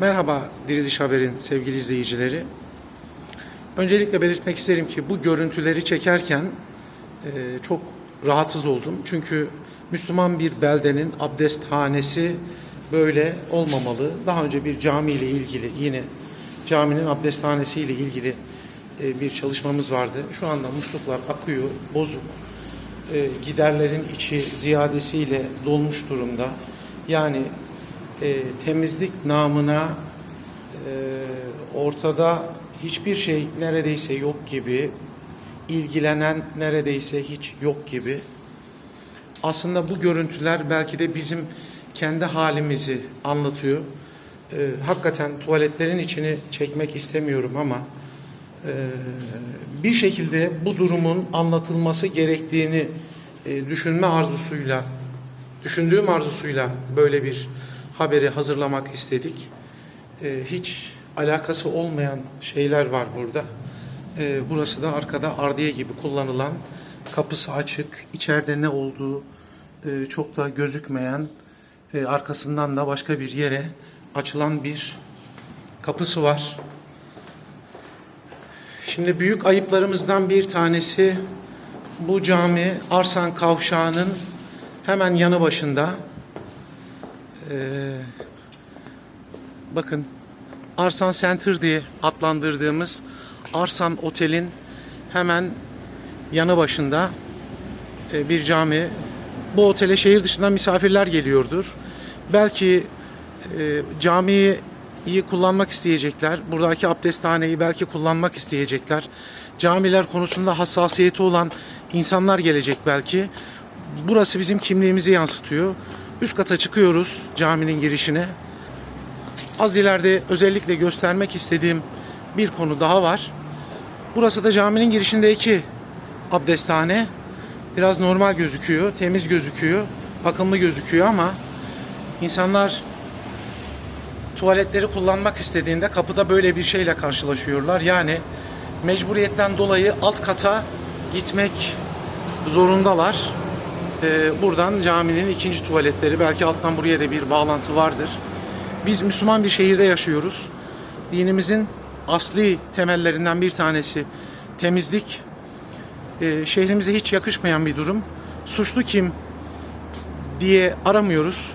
Merhaba Diriliş Haber'in sevgili izleyicileri. Öncelikle belirtmek isterim ki bu görüntüleri çekerken e, çok rahatsız oldum. Çünkü Müslüman bir beldenin abdesthanesi böyle olmamalı. Daha önce bir cami ile ilgili yine caminin abdesthanesi ile ilgili e, bir çalışmamız vardı. Şu anda musluklar akıyor, bozuk. E, giderlerin içi ziyadesiyle dolmuş durumda. Yani e, temizlik namına e, ortada hiçbir şey neredeyse yok gibi, ilgilenen neredeyse hiç yok gibi. Aslında bu görüntüler belki de bizim kendi halimizi anlatıyor. E, hakikaten tuvaletlerin içini çekmek istemiyorum ama e, bir şekilde bu durumun anlatılması gerektiğini e, düşünme arzusuyla, düşündüğüm arzusuyla böyle bir haberi hazırlamak istedik. E, hiç alakası olmayan şeyler var burada. E, burası da arkada ardiye gibi kullanılan, kapısı açık, içeride ne olduğu e, çok da gözükmeyen, e, arkasından da başka bir yere açılan bir kapısı var. Şimdi büyük ayıplarımızdan bir tanesi bu cami Arsan Kavşağı'nın hemen yanı başında. Ee, bakın Arsan Center diye adlandırdığımız Arsan Otel'in hemen yanı başında e, bir cami. Bu otele şehir dışından misafirler geliyordur. Belki e, camiyi iyi kullanmak isteyecekler. Buradaki abdesthaneyi belki kullanmak isteyecekler. Camiler konusunda hassasiyeti olan insanlar gelecek belki. Burası bizim kimliğimizi yansıtıyor. Üst kata çıkıyoruz caminin girişine. Az ileride özellikle göstermek istediğim bir konu daha var. Burası da caminin girişindeki abdesthane. Biraz normal gözüküyor, temiz gözüküyor, bakımlı gözüküyor ama insanlar tuvaletleri kullanmak istediğinde kapıda böyle bir şeyle karşılaşıyorlar. Yani mecburiyetten dolayı alt kata gitmek zorundalar. Ee, buradan caminin ikinci tuvaletleri belki alttan buraya da bir bağlantı vardır. Biz Müslüman bir şehirde yaşıyoruz. Dinimizin asli temellerinden bir tanesi temizlik. Ee, şehrimize hiç yakışmayan bir durum. Suçlu kim diye aramıyoruz